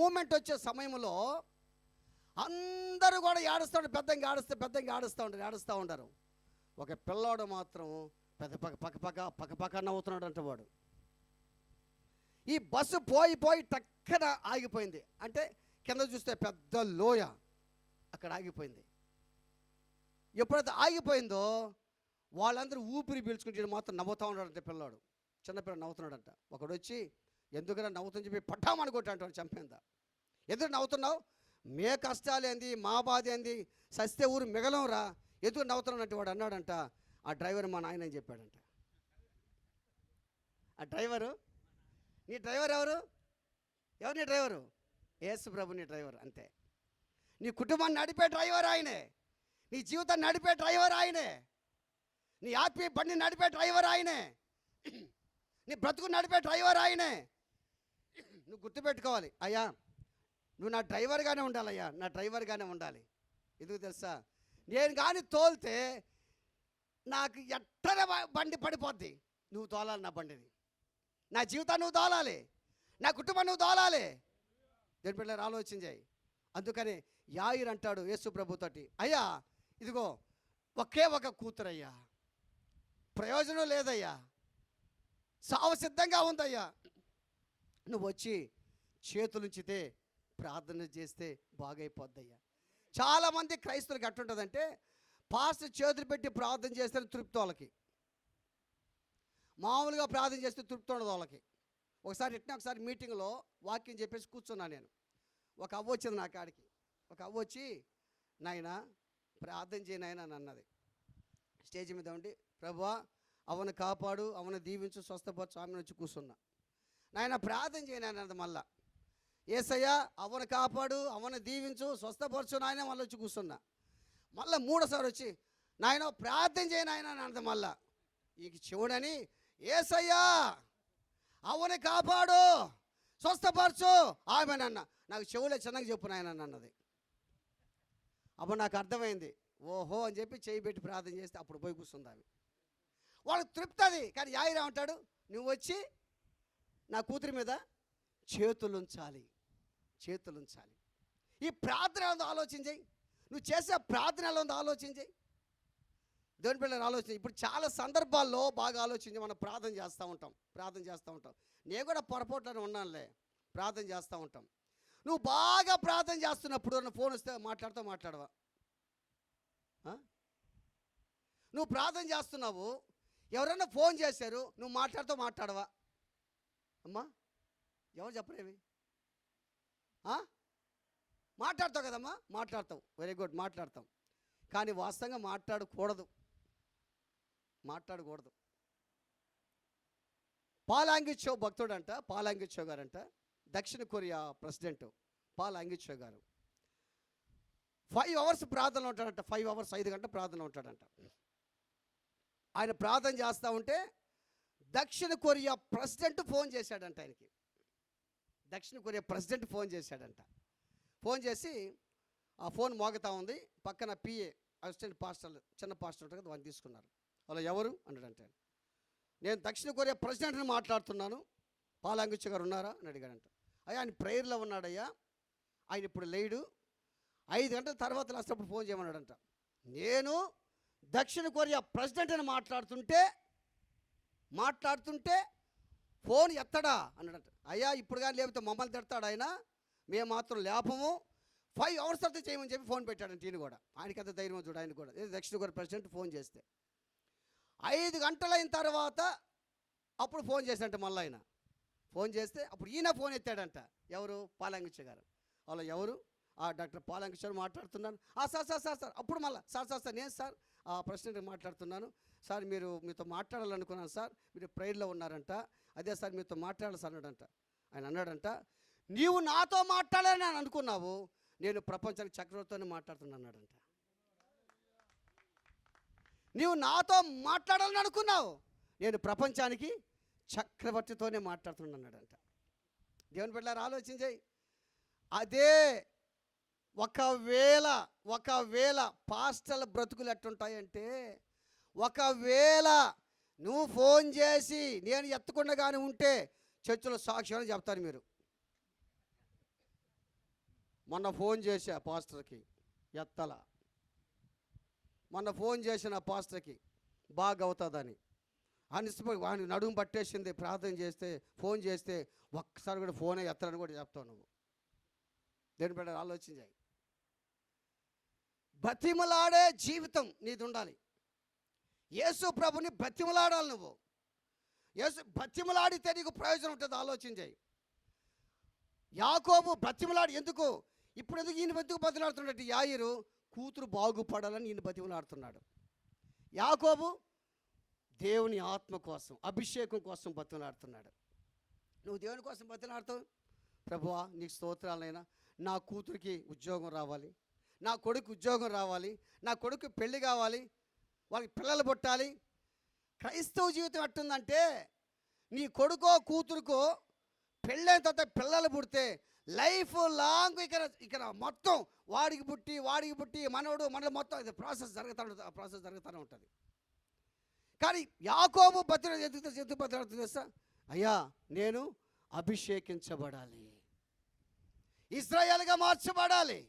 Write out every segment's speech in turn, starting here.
Moment వచ్చే సమయంలో అందరూ కూడా ఏడుస్తాడు పెద్దంగా ఆడిస్తే పెద్దంగా ఆడుస్తూ ఉంటారు ఏడుస్తూ ఉంటారు ఒక పిల్లోడు మాత్రం పెద్ద పక్క పక్క పక్క పక్క పక్క నవ్వుతున్నాడు అంట వాడు. ఈ బస్సు పోయి పోయి టక్కన ఆగిపోయింది. అంటే కింద చూస్తే పెద్ద లోయ అక్కడ ఆగిపోయింది. ఎప్పుడైతే ఆగిపోయిందో వాళ్ళందరూ ఊపిరి పీల్చుకుంటే మాత్రం నవ్వుతూ ఉన్నాడంట పిల్లాడు. చిన్నపిల్లడు నవ్వుతున్నాడంట. ఒకడు వచ్చి ఎందుకన్నా నవ్వుతుందని చెప్పి పట్టామని కొట్టాడు చంపేందా ఎందుకు నవ్వుతున్నావు? మే కష్టాలేంది మా బాధ ఏంది? సస్తే ఊరు మిగలంరా. ఎందుకు నవ్వుతున్నానంటే వాడు అన్నాడంట ఆ డ్రైవర్ మా నాయన అని చెప్పాడంట. ఆ డ్రైవరు? నీ డ్రైవర్ ఎవరు? ఎవరు నీ డ్రైవరు? యేసు ప్రభు నీ డ్రైవర్ అంతే. నీ కుటుంబాన్ని నడిపే డ్రైవర్ ఆయనే. నీ జీవితాన్ని నడిపే డ్రైవర్ ఆయనే. నీ ఆత్మీయ బండి నడిపే డ్రైవర్ ఆయనే. నీ బ్రతుకు నడిపే డ్రైవర్ ఆయనే. నువ్వు గుర్తుపెట్టుకోవాలి. అయ్యా నువ్వు నా డ్రైవర్గానే ఉండాలయ్యా నా డ్రైవర్గానే ఉండాలి. ఎందుకు తెలుసా? నేను కానీ తోలితే నాకు ఎట్టనే బండి పడిపోద్ది. నువ్వు తోలాలి నా బండిని. నా జీవితాన్ని నువ్వు తోలాలి. నా కుటుంబం నువ్వు తోలాలి. దేని పిల్లలు ఆలోచన చేయి. అందుకని యాయిర్ అంటాడు యేసు ప్రభుతోటి అయ్యా ఇదిగో ఒకే ఒక కూతురయ్యా. ప్రయోజనం లేదయ్యా. సావసిద్ధంగా ఉందయ్యా. నువ్వు వచ్చి చేతులుంచితే ప్రార్థన చేస్తే బాగైపోద్దయ్యా. చాలామంది క్రైస్తవులకు ఎట్టుంటుందంటే పాస్టర్ చేతులు పెట్టి ప్రార్థన చేస్తే తృప్తి వాళ్ళకి. మామూలుగా ప్రార్థన చేస్తే తృప్తి ఉండదు వాళ్ళకి. ఒకసారి ఎట్టిన ఒకసారి మీటింగ్లో వాక్యం చెప్పేసి కూర్చున్నా నేను. ఒక అవ్వ వచ్చింది నా కాడికి. ఒక అవ్వ వచ్చి నాయన ప్రార్థన చేయను ఆయన అని అన్నది. స్టేజ్ మీద ఉండి ప్రభా అవను కాపాడు అవను దీవించు స్వస్థపరచు ఆమె వచ్చి కూర్చున్నా. నాయన ప్రార్థన చేయను అన్నది మళ్ళా. ఏసయ్యా అవను కాపాడు అవను దీవించు స్వస్థపరచు నాయన మళ్ళీ వచ్చి కూర్చున్నా. మళ్ళీ మూడోసారి వచ్చి నాయన ప్రార్థన చేయను ఆయన అన్నది మళ్ళా. ఇక చెవుడని ఏసయ్యా అవని కాపాడు స్వస్థపరచు ఆమె నాన్న నాకు చెవులే చిన్నగా చెప్పు నాయన అన్నది. అప్పుడు నాకు అర్థమైంది ఓహో అని చెప్పి చేయి పెట్టి ప్రార్థన చేస్తే అప్పుడు పోయి కూర్చుంది ఆమె. వాళ్ళకి తృప్తి అది కానీ యాయిరా ఉంటాడు నువ్వు వచ్చి నా కూతురి మీద చేతులుంచాలి. చేతులుంచాలి. ఈ ప్రార్థన ఉందో ఆలోచించేయి నువ్వు చేసే ప్రార్థన ఎలా ఉందో ఆలోచించేయి దేవుని పిల్లలు ఆలోచన. ఇప్పుడు చాలా సందర్భాల్లో బాగా ఆలోచించి మనం ప్రార్థన చేస్తూ ఉంటాం. ప్రార్థన చేస్తూ ఉంటాం. నేను కూడా పొరపాట్లను ఉన్నానులే. ప్రార్థన చేస్తూ ఉంటాం. నువ్వు బాగా ప్రార్థన చేస్తున్నప్పుడు నన్ను ఫోన్ వస్తే మాట్లాడుతూ మాట్లాడవా? నువ్వు ప్రార్థన చేస్తున్నావు. ఎవరైనా ఫోన్ చేశారు నువ్వు మాట్లాడుతూ మాట్లాడవా? అమ్మా ఎవరు చెప్పరేమి? ఆ? మాట్లాడతావు కదమ్మా? మాట్లాడతావు. వెరీ గుడ్ మాట్లాడతాం కానీ వాస్తవంగా మాట్లాడకూడదు. మాట్లాడకూడదు. పాలాంగిచో భక్తుడంట పాలాంగిచో గారంట దక్షిణ కొరియా ప్రెసిడెంట్ పాలాంగిచో గారు. ఫైవ్ అవర్స్ ప్రార్థన ఉంటాడంట ఫైవ్ అవర్స్ ఐదు గంటల ప్రార్థన ఉంటాడంట. ఆయన ప్రార్థన చేస్తూ ఉంటే దక్షిణ కొరియా ప్రెసిడెంట్ ఫోన్ చేశాడంట ఆయనకి. దక్షిణ కొరియా ప్రెసిడెంట్ ఫోన్ చేశాడంట. ఫోన్ చేసి ఆ ఫోన్ మోగుతా ఉంది. పక్కన పిఏ అసిస్టెంట్ పాస్టర్ చిన్న పాస్టర్ ఉంటుంది కదా వాడిని తీసుకున్నారు. అలా ఎవరు? అన్నాడంట ఆయన. నేను దక్షిణ కొరియా ప్రెసిడెంట్ని మాట్లాడుతున్నాను. పాలాంగుచ్చ గారు ఉన్నారా? అని అడిగాడంట. అయ్యా ఆయన ప్రేయర్లో ఉన్నాడయ్యా. ఆయన ఇప్పుడు లేడు. ఐదు గంటల తర్వాత లాస్టప్పుడు ఫోన్ చేయమన్నాడంట. నేను దక్షిణ కొరియా ప్రెసిడెంట్ అని మాట్లాడుతుంటే మాట్లాడుతుంటే ఫోన్ ఎత్తడా అన్నాడట. అయ్యా ఇప్పుడు కానీ లేకపోతే మమ్మల్ని తిడతాడు ఆయన? మేము మాత్రం లేపము. ఫైవ్ అవర్స్ తర్వాత చేయమని చెప్పి ఫోన్ పెట్టాడంట ఈయన కూడా. ఆయనకి అంత ధైర్యం చూడు ఆయన కూడా. దక్షిణ కొరియా ప్రెసిడెంట్ ఫోన్ చేస్తే. ఐదు గంటలైన తర్వాత అప్పుడు ఫోన్ చేశాడంట మళ్ళీ ఆయన. ఫోన్ చేస్తే అప్పుడు ఈయన ఫోన్ ఎత్తాడంట. ఎవరు? పాలంగిచ్చ గారు. వాళ్ళు ఎవరు? ఆ డాక్టర్ పాలంకిషోర్ మాట్లాడుతున్నాను. ఆ సార్ సార్ సార్ సార్. అప్పుడు మళ్ళీ సార్ సార్ సార్ నేను సార్ ఆ ప్రెసిడెంట్ మాట్లాడుతున్నాను. సార్ మీరు మీతో మాట్లాడాలనుకున్నాను సార్ మీరు ప్రేయర్లో ఉన్నారంట. అదే సార్ మీతో మాట్లాడాలి సార్ అన్నాడంట. ఆయన అన్నాడంట నీవు నాతో మాట్లాడాలని అని అనుకున్నావు నేను ప్రపంచానికి చక్రవర్తితోనే మాట్లాడుతున్నా అన్నాడంట. నీవు నాతో మాట్లాడాలని అనుకున్నావు నేను ప్రపంచానికి చక్రవర్తితోనే మాట్లాడుతున్నా అన్నాడంట. దేవుని బిడ్డలారా ఆలోచించాయి అదే ఒకవేళ ఒకవేళ పాస్టల్ బ్రతుకులు ఎట్టుంటాయంటే ఒకవేళ నువ్వు ఫోన్ చేసి నేను ఎత్తకుండా కానీ ఉంటే చర్చిలో సాక్ష్యం అని చెప్తారు మీరు. మొన్న ఫోన్ చేశా పాస్టర్కి ఎత్తల. మొన్న ఫోన్ చేసిన పాస్టర్కి బాగా అవుతుందని. అనిసిపోయి వాడిని నడుము పట్టేసింది ప్రార్థన చేస్తే ఫోన్ చేస్తే ఒక్కసారి కూడా ఫోనే ఎత్తరని కూడా చెప్తావు నువ్వు. దేని పెట్టారు ఆలోచించాయి? బతిమలాడే జీవితం నీది ఉండాలి యేసు ప్రభుని బతిమలాడాలి నువ్వు. యేసు బతిమలాడితే నీకు ప్రయోజనం ఉంటుంది ఆలోచించాయి యాకోబు బతిమలాడి ఎందుకు? ఇప్పుడు ఎందుకు ఈయన బతుకు బతిమలాడుతున్నాడు యాయిరు కూతురు బాగుపడాలని ఈయన బతిమలాడుతున్నాడు. యాకోబు దేవుని ఆత్మ కోసం అభిషేకం కోసం బతిమలాడుతున్నాడు. నువ్వు దేవుని కోసం బతిమలాడుతావు? ప్రభువా నీకు స్తోత్రాలైనా నా కూతురికి ఉద్యోగం రావాలి. నా కొడుకు ఉద్యోగం రావాలి. నా కొడుకు పెళ్ళి కావాలి. వాళ్ళకి పిల్లలు పుట్టాలి. క్రైస్తవ జీవితం ఎట్టుందంటే నీ కొడుకో కూతురుకో పెళ్ళైన తర్వాత పిల్లలు పుడితే లైఫ్ లాంగ్ ఇక్కడ ఇక్కడ మొత్తం వాడికి పుట్టి వాడికి పుట్టి మనవడు మన మొత్తం ఇది ప్రాసెస్ జరుగుతూ ఉంటుంది ప్రాసెస్ జరుగుతూనే ఉంటుంది. కానీ యాకోబు భద్ర ఎందుకు ఎందుకు భద్రత తెలుసా? అయ్యా నేను అభిషేకించబడాలి. ఇస్రాయల్గా మార్చబడాలి.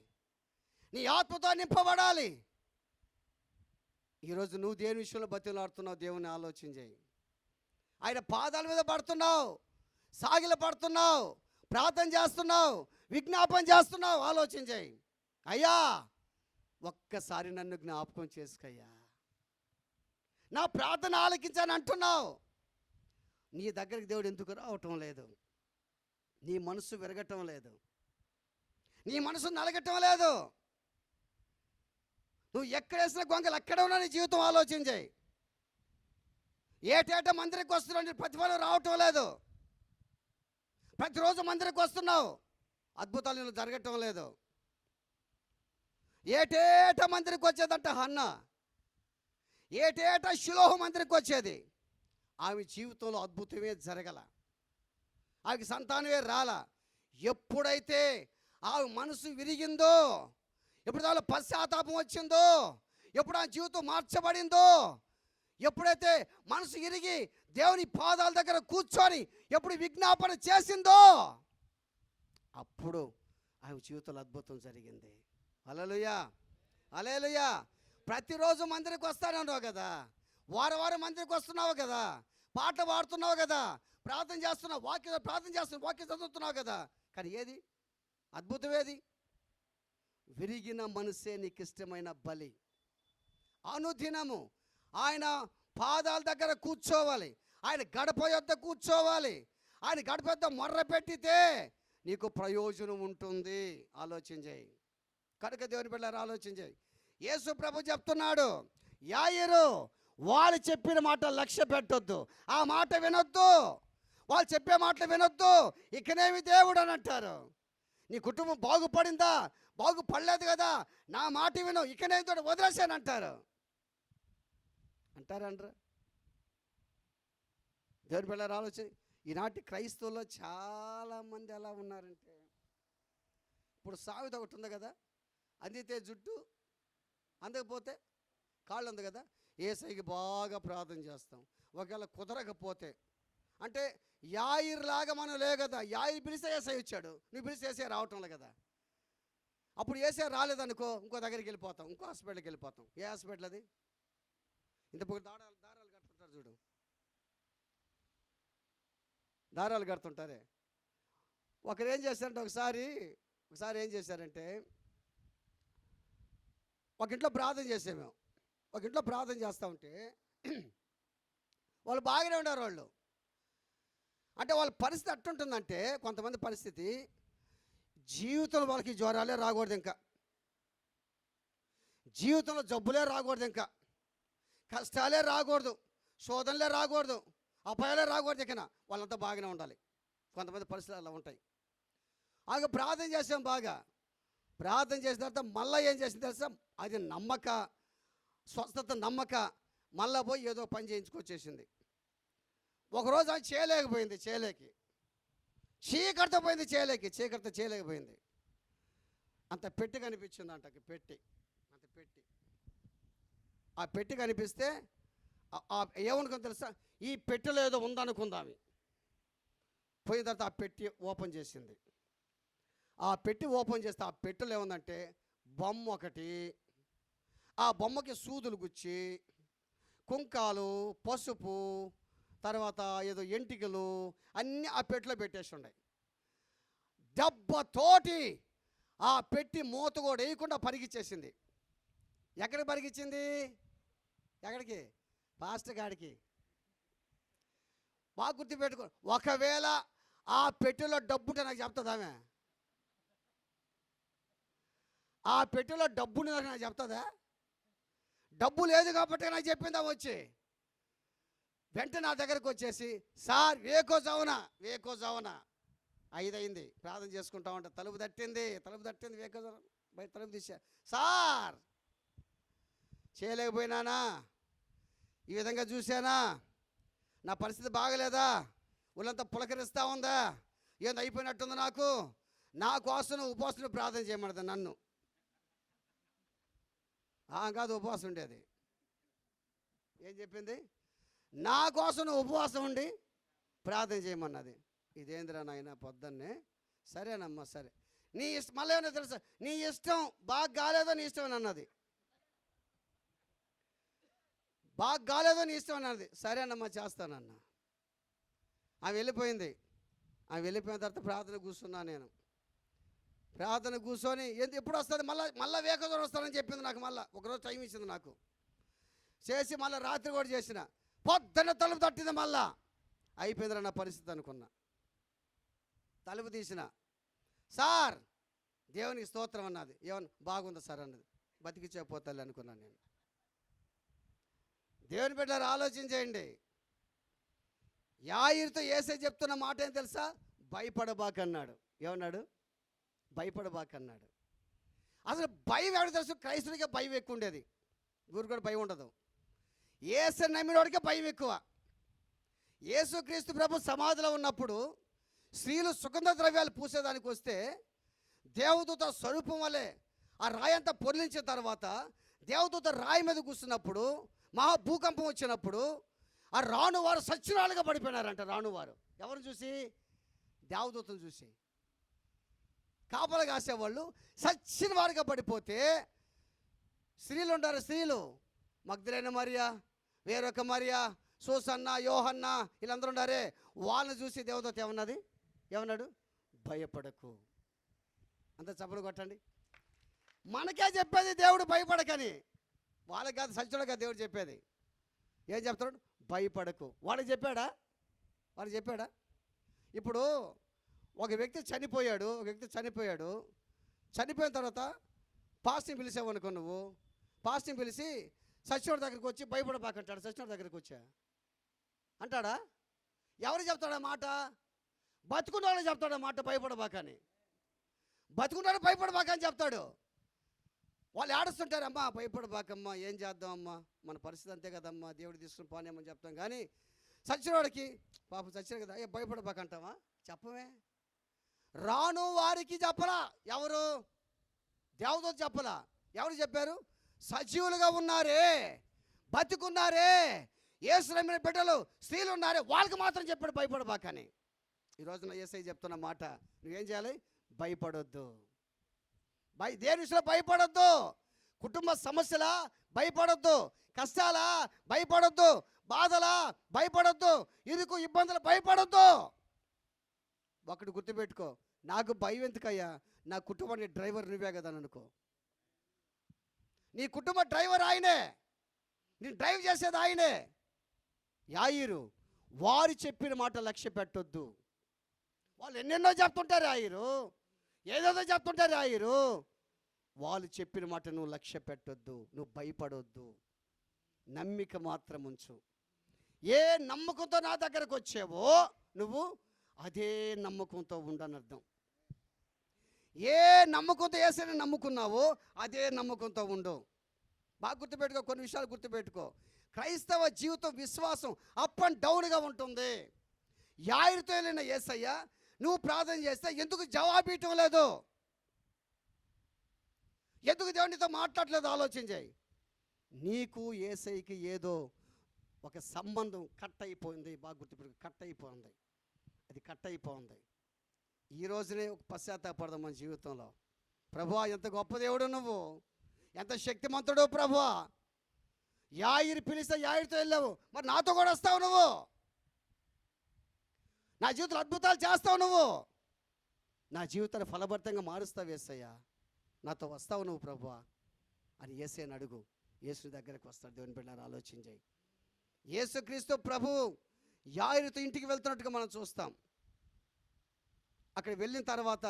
నీ ఆత్మతో నింపబడాలి. ఈరోజు నువ్వు దేని విషయంలో బతిలాడుతున్నావు దేవుని ఆలోచన చేయి. ఆయన పాదాల మీద పడుతున్నావు సాగిల పడుతున్నావు ప్రార్థన చేస్తున్నావు విజ్ఞాపన చేస్తున్నావు ఆలోచన చేయి. అయ్యా ఒక్కసారి నన్ను జ్ఞాపకం చేసుకయ్యా. నా ప్రార్థన ఆలకించాను అంటున్నావు. నీ దగ్గరికి దేవుడు ఎందుకు రావటం లేదు? నీ మనసు విరగటం లేదు. నీ మనసు నలగటం లేదు. నువ్వు ఎక్కడ వేసిన గొంగలు అక్కడ ఉన్నా నీ జీవితం ఆలోచించాయి ఏటేటా మందిరికి వస్తున్నావు ప్రతిఫలం రావటం లేదు. ప్రతిరోజు మందిరికి వస్తున్నావు అద్భుతాలు నువ్వు జరగటం లేదు. ఏటేటా మందిరికి వచ్చేదంట హన్న. ఏటేటా శిలోహ మందిరికి వచ్చేది. ఆమె జీవితంలో అద్భుతమే జరగల. ఆమెకి సంతానమే రాల. ఎప్పుడైతే ఆమె మనసు విరిగిందో ఎప్పుడు దానిలో పశ్చాత్తాపం వచ్చిందో ఎప్పుడు ఆ జీవితం మార్చబడిందో ఎప్పుడైతే మనసు ఇరిగి దేవుని పాదాల దగ్గర కూర్చొని ఎప్పుడు విజ్ఞాపన చేసిందో అప్పుడు ఆమె జీవితంలో అద్భుతం జరిగింది. అలలుయా అలేలుయా ప్రతిరోజు మందిరికి వస్తానన్నావు కదా? వారం వారం మందిరికి వస్తున్నావు కదా? పాటలు పాడుతున్నావు కదా? ప్రార్థన చేస్తున్నావు వాక్య ప్రార్థన చేస్తున్నావు వాక్య చదువుతున్నావు కదా? కానీ ఏది? అద్భుతం ఏది? విరిగిన మనసే నీకు ఇష్టమైన బలి. అనుదినము ఆయన పాదాల దగ్గర కూర్చోవాలి. ఆయన గడప యొద్ద కూర్చోవాలి. ఆయన గడప యొద్ద మొర్ర పెట్టితే నీకు ప్రయోజనం ఉంటుంది. ఆలోచన చేయి. కనుక దేవుని బిడ్డారు ఆలోచన చేయి. యేసు ప్రభు చెప్తున్నాడు యాయరు వాళ్ళు చెప్పిన మాట లక్ష్య పెట్టొద్దు. ఆ మాట వినొద్దు. వాళ్ళు చెప్పే మాటలు వినొద్దు. ఇకనేమి దేవుడు అని అంటారు. నీ కుటుంబం బాగుపడిందా? బాగుపడలేదు కదా నా మాట విను ఇకనే తోడు వదిలేసాను అంటారు అంటారంటారా దేవుడి పిల్లలు ఆలోచన ఈనాటి క్రైస్తవుల్లో చాలామంది ఎలా ఉన్నారంటే ఇప్పుడు సావిత ఒకటి ఉంది కదా అందితే జుట్టు అందకపోతే కాళ్ళు ఉంది కదా ఏసైకి బాగా ప్రార్థన చేస్తాం ఒకవేళ కుదరకపోతే. అంటే యాయిర్లాగా మనం లే కదా యాయిర్ పిలిస్తే ఏసై వచ్చాడు నువ్వు పిలిస్తే ఏసై రావటంలే కదా. అప్పుడు ఏసే రాలేదనుకో ఇంకో దగ్గరికి వెళ్ళిపోతాం ఇంకో హాస్పిటల్కి వెళ్ళిపోతాం. ఏ హాస్పిటల్ అది? ఇంత దారాలు దారాలు కడుతుంటారు చూడు. దారాలు కడుతుంటారే? ఒకరు ఏం చేశారంటే ఒకసారి ఒకసారి ఏం చేశారంటే ఒక ఇంట్లో ప్రార్థన చేసాం మేము ఒక ఇంట్లో ప్రార్థన చేస్తూ ఉంటే వాళ్ళు బాగానే ఉన్నారు వాళ్ళు. అంటే వాళ్ళ పరిస్థితి అట్టుంటుందంటే కొంతమంది పరిస్థితి జీవితంలో వాళ్ళకి జ్వరాలే రాకూడదు ఇంకా. జీవితంలో జబ్బులే రాకూడదు ఇంకా. కష్టాలే రాకూడదు. శోధనలే రాకూడదు. అపాయాలే రాకూడదు ఇంకా. వాళ్ళంతా బాగానే ఉండాలి. కొంతమంది పరిస్థితులు అలా ఉంటాయి. ఆగ ప్రార్థన చేసాం బాగా. ప్రార్థన చేసిన తర్వాత మళ్ళీ ఏం చేసిన తెలుసా? అది నమ్మక స్వస్థత నమ్మక మళ్ళా పోయి ఏదో పని చేయించుకొచ్చేసింది. ఒకరోజు అది చేయలేకపోయింది చేయలేకి. చీకటితో పోయింది చేయలేక చీకటితో చేయలేకపోయింది. అంత పెట్టి కనిపించింది అంట పెట్టి అంత పెట్టి. ఆ పెట్టి కనిపిస్తే ఆ- ఏమనుకుంది తెలుసా? ఈ పెట్టెలో ఏదో ఉందనుకుందామి పోయిన తర్వాత ఆ పెట్టి ఓపెన్ చేసింది. ఆ పెట్టి ఓపెన్ చేస్తే ఆ పెట్టెలో ఏముందంటే బొమ్మ ఒకటి. ఆ బొమ్మకి సూదులు గుచ్చి కుంకాలు పసుపు తర్వాత ఏదో ఎంటికలు అన్నీ ఆ పెట్టెలో పెట్టేసి ఉన్నాయి. దెబ్బతోటి ఆ పెట్టి మూత కూడా వేయకుండా పరిగిచ్చేసింది. ఎక్కడికి పరిగిచ్చింది? ఎక్కడికి? పాస్టర్ గాడికి. బాగా గుర్తుపెట్టుకో ఒకవేళ ఆ పెట్టెలో డబ్బుంటే నాకు చెప్తుంది ఆమె? ఆ పెట్టెలో డబ్బు నాకు చెప్తుందా డబ్బు లేదు కాబట్టి నాకు చెప్పిందా వచ్చి. వెంట నా దగ్గరకు వచ్చేసి సార్ వేకో జావునా వేకో జావునా ఐదైంది ప్రార్థన చేసుకుంటా ఉంటా తలుపు తట్టింది తలుపు తట్టింది వేకో జావునా బయట తలుపు తీసా సార్ చేయలేకపోయినానా? ఈ విధంగా చూసానా నా పరిస్థితి బాగలేదా? ఒళ్ళంతా పులకరిస్తూ ఉందా? ఏంది అయిపోయినట్టుంది నాకు. నా కోసం ఉపవాసం ప్రార్థన చేయమన్నది నన్ను. ఆ కాదు ఉపవాసం ఉండేది. ఏం చెప్పింది? నా కోసం నువ్వు ఉపవాసం ఉండి ప్రార్థన చేయమన్నది. ఇదేందిరా నాయన పొద్దున్నే? సరేనమ్మా సరే. నీ ఇష్టం మళ్ళీ ఏమన్నా తెలుసా? నీ ఇష్టం బాగా కాలేదో నీ ఇష్టం అని అన్నది. బాగా కాలేదో నీ ఇష్టం అన్నది. సరేనమ్మా చేస్తానన్న. ఆమె వెళ్ళిపోయింది. ఆమె వెళ్ళిపోయిన తర్వాత ప్రార్థన కూర్చున్నా నేను. ప్రార్థన కూర్చొని ఎంత ఎప్పుడు వస్తుంది? మళ్ళీ మళ్ళీ వేకదూరం వస్తానని చెప్పింది నాకు మళ్ళీ. ఒకరోజు టైం ఇచ్చింది నాకు. చేసి మళ్ళీ రాత్రి కూడా చేసిన. పొద్దున తలుపు తట్టింది మళ్ళా. అయిపోయిందిరా నా పరిస్థితి అనుకున్నా. తలుపు తీసిన. సార్ దేవునికి స్తోత్రం అన్నది. ఏమన్నా బాగుంది సార్ అన్నది. బతికి పోతాలి అనుకున్నాను నేను. దేవుని బిడ్డారు ఆలోచన చేయండి. యాయిర్తో ఏసే చెప్తున్న మాట ఏం తెలుసా? భయపడబాకన్నాడు. ఏమన్నాడు? భయపడబాకన్నాడు. అసలు భయం ఎవరికి తెలుసు? క్రైస్తుడికే భయం ఎక్కువ ఉండేది. గురు కూడా భయం ఉండదు. ఏసు నమ్మినోడికే భయం ఎక్కువ. యేసుక్రీస్తు ప్రభు సమాధిలో ఉన్నప్పుడు స్త్రీలు సుగంధ ద్రవ్యాలు పూసేదానికి వస్తే దేవదూత స్వరూపం వలె ఆ రాయి అంతా పొర్లించిన తర్వాత దేవదూత రాయి మీద కూర్చున్నప్పుడు మహా భూకంపం వచ్చినప్పుడు ఆ రాణువారు సచ్చినాలుగా పడిపోయినారంట రాణువారు ఎవరు చూసి? దేవదూతను చూసి. కాపలు కాసేవాళ్ళు సచ్చిన వారుగా పడిపోతే స్త్రీలు ఉంటారు స్త్రీలు. మగ్ధులైన మరియా వేరొక మరియా సూసన్న యోహన్న వీళ్ళందరూ ఉండారే వాళ్ళని చూసి దేవదూత ఏమన్నది? ఏమన్నాడు? భయపడకు. అంత చప్పలు కొట్టండి. మనకే చెప్పేది దేవుడు భయపడకని. వాళ్ళకి కాదు సత్యుడుగా దేవుడు చెప్పేది. ఏం చెప్తాడు భయపడకు. వాడికి చెప్పాడా? వాడికి చెప్పాడా? ఇప్పుడు ఒక వ్యక్తి చనిపోయాడు ఒక వ్యక్తి చనిపోయాడు. చనిపోయిన తర్వాత పాస్ట్ని పిలిచావనుకో నువ్వు? పాస్టింగ్ పిలిచి సచివుడి దగ్గరికి వచ్చి భయపడబాకంటాడు. సచివుడి దగ్గరికి వచ్చా? అంటాడా? ఎవరు చెప్తాడా మాట? బతుకున్న వాళ్ళు చెప్తాడా మాట భయపడబాకని. బతుకున్నాడు భయపడబాక అని చెప్తాడు. వాళ్ళు ఏడుస్తుంటారు అమ్మా భయపడబాకమ్మా ఏం చేద్దామమ్మా? మన పరిస్థితి అంతే కదమ్మా దేవుడు తీసుకుని పోనేమని చెప్తాం. కానీ సచ్చినవాడికి పాప సచ్చిన కదా ఏ భయపడబాకంటావా? చెప్పమే రాను వారికి చెప్పలా. ఎవరు? దేవదూత చెప్పలా. ఎవరు చెప్పారు? సజీవులుగా ఉన్నారే బతికున్నారే ఏసులమైన బిడ్డలు స్త్రీలు ఉన్నారే వాళ్ళకి మాత్రం చెప్పాడు భయపడబాకని. ఈ రోజున ఏసై చెప్తున్న మాట నువ్వేం చేయాలి? భయపడొద్దు. భయ దేని విషయంలో భయపడొద్దు? కుటుంబ సమస్యల? భయపడొద్దు. కష్టాలా? భయపడొద్దు. బాధలా? భయపడొద్దు. ఇరుకు ఇబ్బందులు భయపడొద్దు. ఒకటి గుర్తుపెట్టుకో నాకు భయం ఎందుకయ్యా? నా కుటుంబానికి డ్రైవర్ నువ్వే కదా అనుకో. నీ కుటుంబ డ్రైవర్ ఆయనే. నేను డ్రైవ్ చేసేది ఆయనే. యాయిరు వారు చెప్పిన మాట లక్ష్య పెట్టొద్దు. వాళ్ళు ఎన్నెన్నో చెప్తుంటారు ఆయిరు ఏదేదో చెప్తుంటారు ఆయిరు వాళ్ళు చెప్పిన మాట నువ్వు లక్ష్య పెట్టొద్దు నువ్వు భయపడొద్దు. నమ్మిక మాత్రం ఉంచు. ఏ నమ్మకంతో నా దగ్గరకు వచ్చావో నువ్వు అదే నమ్మకంతో ఉండని అర్థం ఏ నమ్మకంతో ఏసైనా నమ్ముకున్నావో అదే నమ్మకంతో ఉండు. బాగా గుర్తుపెట్టుకో కొన్ని విషయాలు గుర్తుపెట్టుకో. క్రైస్తవ జీవితం విశ్వాసం అప్ అండ్ డౌన్గా ఉంటుంది. యాయిరితో వెళ్ళిన ఏసయ్య నువ్వు ప్రార్థన చేస్తే ఎందుకు జవాబీయటం లేదు? ఎందుకు దేవునితో మాట్లాడలేదు? ఆలోచన చేయి. నీకు ఏసైకి ఏదో ఒక సంబంధం కట్ అయిపోయింది. బాగా గుర్తుపెట్టుకో కట్ అయిపోయింది. అది కట్ అయిపోయింది. ఈ రోజునే ఒక పశ్చాత్తాపడదాం మన జీవితంలో. ప్రభా ఎంత గొప్ప దేవుడు నువ్వు. ఎంత శక్తిమంతుడు ప్రభా. యాయిరి పిలిస్తే యాయిరితో వెళ్ళావు. మరి నాతో కూడా వస్తావు నువ్వు. నా జీవితంలో అద్భుతాలు చేస్తావు నువ్వు. నా జీవితాన్ని ఫలభరితంగా మారుస్తావు ఏసయ్యా. నాతో వస్తావు నువ్వు ప్రభు అని ఏసైని అడుగు. యేసు దగ్గరకు వస్తాడు. దేవుని బిడ్డారు ఆలోచించాయి యేసుక్రీస్తు ప్రభు యాయిరితో ఇంటికి వెళ్తున్నట్టుగా మనం చూస్తాం. అక్కడ వెళ్ళిన తర్వాత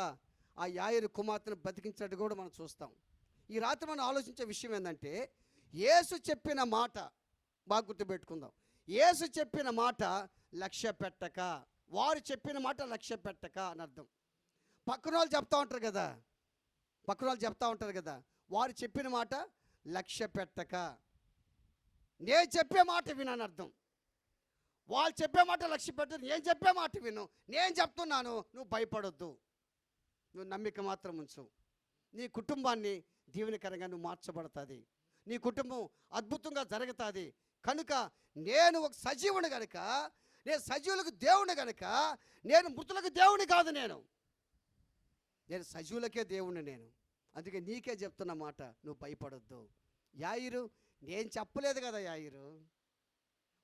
ఆ యాయరు కుమార్తెను బతికించినట్టు కూడా మనం చూస్తాం. ఈ రాత్రి మనం ఆలోచించే విషయం ఏంటంటే యేసు చెప్పిన మాట బాగా గుర్తుపెట్టుకుందాం. యేసు చెప్పిన మాట లక్ష్య పెట్టక వారు చెప్పిన మాట లక్ష్య పెట్టక అని అర్థం. పక్కన వాళ్ళు చెప్తా ఉంటారు కదా పక్కన వాళ్ళు చెప్తా ఉంటారు కదా వారు చెప్పిన మాట లక్ష్య పెట్టక నేను చెప్పే మాట వినని అర్థం. వాళ్ళు చెప్పే మాట లక్ష్య పెట్టదు నేను చెప్పే మాట విను. నేను చెప్తున్నాను నువ్వు భయపడొద్దు. నువ్వు నమ్మిక మాత్రం ఉంచు. నీ కుటుంబాన్ని దీవెనకరంగా నువ్వు మార్చబడుతుంది. నీ కుటుంబం అద్భుతంగా జరుగుతుంది. కనుక నేను ఒక సజీవుని గనుక నేను సజీవులకు దేవుని కనుక నేను మృతులకు దేవుని కాదు నేను. నేను సజీవులకే దేవుణ్ణి నేను. అందుకే నీకే చెప్తున్న మాట నువ్వు భయపడొద్దు. యాయిరు నేను చెప్పలేదు కదా యాయిరు.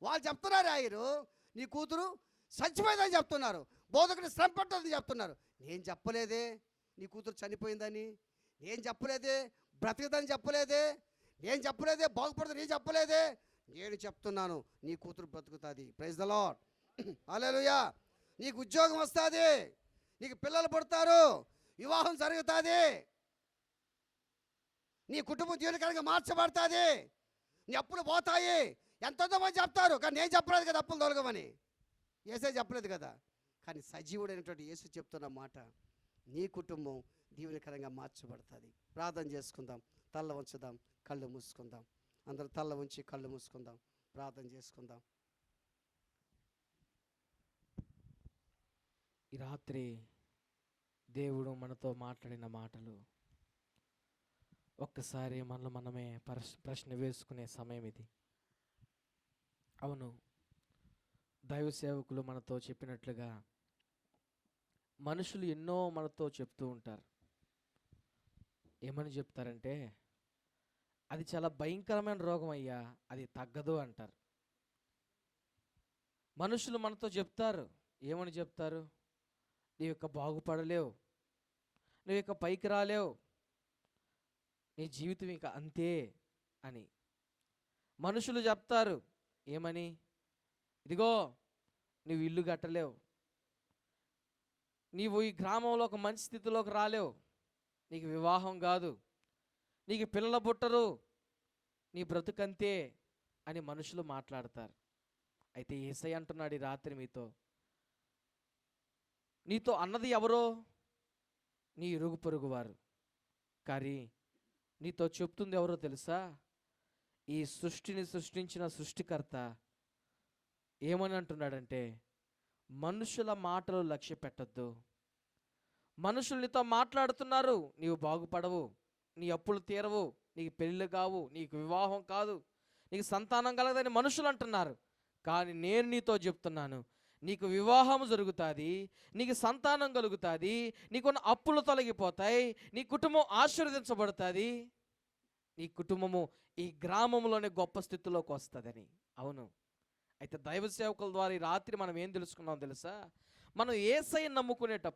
వాళ్ళు చెప్తున్నారు ఆయరు నీ కూతురు చచ్చిపోయిందని చెప్తున్నారు. బోధకుని శ్రమ పట్టదని చెప్తున్నారు. నేను చెప్పలేదే. నీ కూతురు చనిపోయిందని. నేను చెప్పలేదే. బ్రతకదని చెప్పలేదే. నేను చెప్పలేదే. బాగుపడుతుంది నేను చెప్పలేదే. నేను చెప్తున్నాను. నీ కూతురు బ్రతుకుతుంది. ప్రైజ్ ద లాడ్ అలెలుయా నీకు ఉద్యోగం వస్తుంది. నీకు పిల్లలు పుడతారు. వివాహం జరుగుతుంది. నీ కుటుంబం దీవెనకరంగా మార్చబడుతుంది. నీ అప్పులు పోతాయి. ఎంతో మంది చెప్తారు? కానీ నేను చెప్పలేదు కదా అప్పులు తొలగమని. ఏసే చెప్పలేదు కదా. కానీ సజీవుడైనటువంటి యేసు చెప్తున్న మాట నీ కుటుంబం దీవెనకరంగా మార్చబడుతుంది. ప్రార్థన చేసుకుందాం. తల్ల ఉంచుదాం కళ్ళు మూసుకుందాం. అందరూ తల్ల ఉంచి కళ్ళు మూసుకుందాం. ప్రార్థన చేసుకుందాం. ఈ రాత్రి దేవుడు మనతో మాట్లాడిన మాటలు ఒక్కసారి మనలో మనమే ప్రశ్న వేసుకునే సమయం ఇది. అవును. దైవ సేవకులు మనతో చెప్పినట్లుగా మనుషులు ఎన్నో మనతో చెప్తూ ఉంటారు. ఏమని చెప్తారంటే అది చాలా భయంకరమైన రోగం అయ్యా అది తగ్గదు అంటారు. మనుషులు మనతో చెప్తారు ఏమని చెప్తారు? నీ యొక్క బాగుపడలేవు నీ యొక్క పైకి రాలేవు నీ జీవితం ఇంకా అంతే అని. మనుషులు చెప్తారు ఏమని? ఇదిగో నువ్వు ఇల్లు కట్టలేవు. నీవు ఈ గ్రామంలో ఒక మంచి స్థితిలోకి రాలేవు. నీకు వివాహం కాదు. నీకు పిల్లల పుట్టరు. నీ బ్రతుకంతే అని మనుషులు మాట్లాడతారు. అయితే ఏసై అంటున్నాడు ఈ రాత్రి మీతో. నీతో అన్నది ఎవరో? నీ ఇరుగు పొరుగు వారు. కానీ నీతో చెప్తుంది ఎవరో తెలుసా? ఈ సృష్టిని సృష్టించిన సృష్టికర్త ఏమని అంటున్నాడంటే మనుషుల మాటలు లక్ష్య పెట్టద్దు. మనుషులు నీతో మాట్లాడుతున్నారు నీవు బాగుపడవు నీ అప్పులు తీరవు నీకు పెళ్ళిళ్ళు కావు నీకు వివాహం కాదు నీకు సంతానం కలగదని మనుషులు అంటున్నారు. కానీ నేను నీతో చెప్తున్నాను నీకు వివాహం జరుగుతుంది నీకు సంతానం కలుగుతుంది నీకున్న అప్పులు తొలగిపోతాయి నీ కుటుంబం ఆశీర్వదించబడుతుంది. నీ కుటుంబము ఈ గ్రామంలోనే గొప్ప స్థితిలోకి వస్తుందని. అవును. అయితే దైవ సేవకుల ద్వారా ఈ రాత్రి మనం ఏం తెలుసుకున్నాం తెలుసా? మనం ఏసై నమ్ముకునేటప్పుడు